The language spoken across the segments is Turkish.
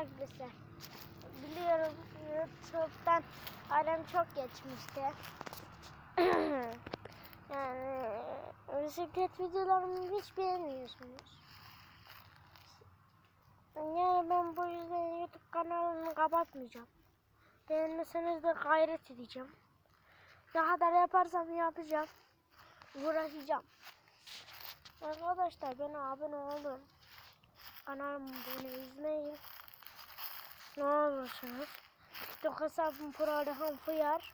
arkadaşlar. Biliyorum YouTube'dan aram çok geçmişti. yani bisiklet videolarımı hiç beğenmiyorsunuz. Yani ben bu yüzden YouTube kanalını kapatmayacağım. Beğenmeseniz de gayret edeceğim. Ne kadar yaparsam yapacağım. Uğraşacağım. Arkadaşlar bana abone olun. Kanalıma abone izleyin. Ne olursunuz. TikTok hesabım Pralhan Fıyar.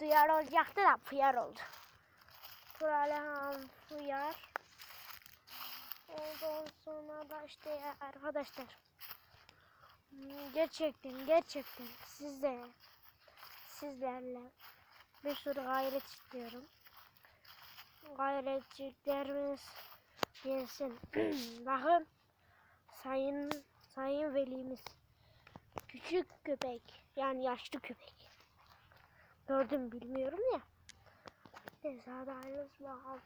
Duyar olacaktı da Fıyar oldu. Pralhan Fıyar. Ondan sonra da işte arkadaşlar. hmm, Gerçekten gerçekten size sizlerle bir sürü gayret istiyorum. Gayretçilerimiz gelsin. Bakın sayın sayın velimiz küçük köpek yani yaşlı köpek. Gördüm bilmiyorum ya. Hayırlısı bakalım.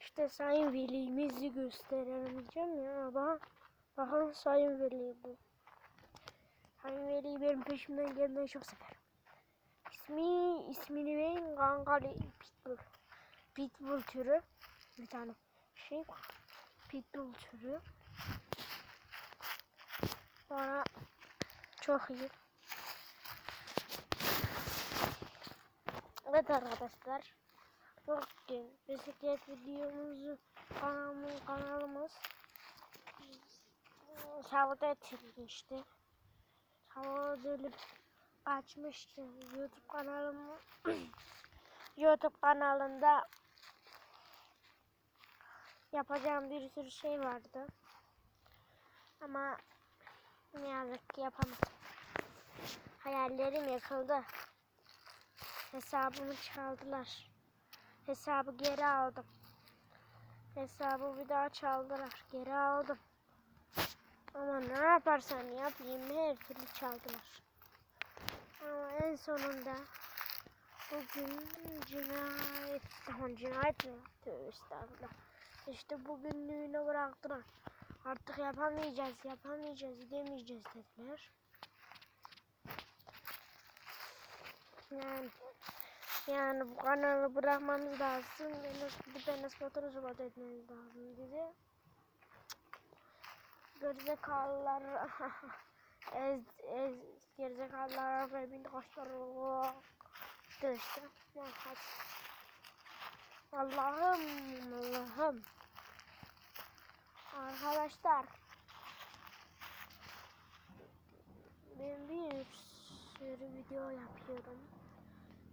İşte sayın velimizi gösteremeyeceğim ya ama bakın sayın veli bu. Sayın veli benim peşimden gelmeyi çok sever. İsmi ismini ben Gangali Pitbull. Pitbull türü bir tane şey. Pitbull türü. Bana çok iyi. Evet arkadaşlar. Bugün bisiklet videomuzu kanalımız, kanalımız sabote edilmişti. Sabote edilip açmıştı YouTube kanalımı. YouTube kanalında yapacağım bir sürü şey vardı. Ama ne yazık ki yapamadım. Hayallerim yakıldı. Hesabımı çaldılar. Hesabı geri aldım. Hesabı bir daha çaldılar. Geri aldım. Ama ne yaparsam yapayım her türlü çaldılar. Ama en sonunda bugün cinayet, tamam cinayet mi? Tövbe estağfurullah. İşte bugünlüğüne bıraktılar. Artık yapamayacağız, yapamayacağız, gidemeyeceğiz dediler. Yani yani bu kanalı bırakmamız lazım. Enes, gidip Enes Batur'u zubat etmemiz lazım dedi. Gerizekalılar ez, ez, gerizekalılar ve bin koşları işte. Allah'ım Allah'ım. Arkadaşlar ben bir sürü video yapıyorum.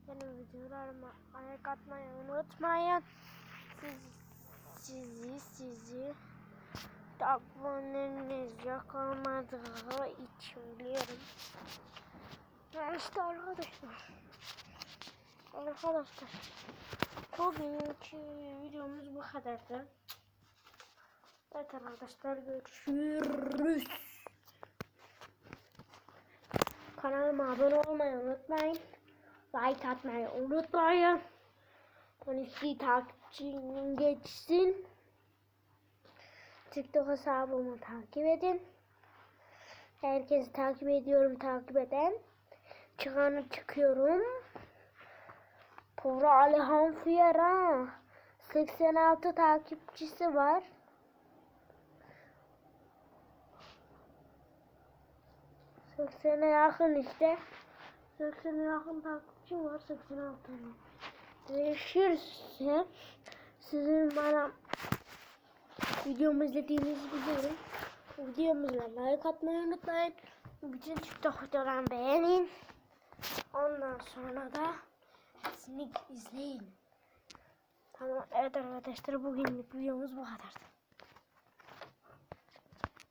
Benim videolarıma ayak atmayı unutmayın. Siz, sizi sizi aboneniz yok olmadığı için biliyorum. İşte arkadaşlar. Arkadaşlar. Bugünkü videomuz bu kadardı. Evet arkadaşlar görüşürüz. Kanalıma abone olmayı unutmayın. Like atmayı unutmayın. 12 takipçinin geçsin. TikTok hesabımı takip edin. Herkesi takip ediyorum takip eden. Çıkanı çıkıyorum. Tora Alihan Fiyara 86 takipçisi var. Seksene yakın işte. 80'e yakın takipçim var 86 mı? Değişirse sizin bana videomu izlediğinizi biliyorum. Videomuza like atmayı unutmayın. Bütün TikTok videolarımı beğenin. Ondan sonra da hepsini izleyin. Tamam evet arkadaşlar bugünlük videomuz bu kadardı.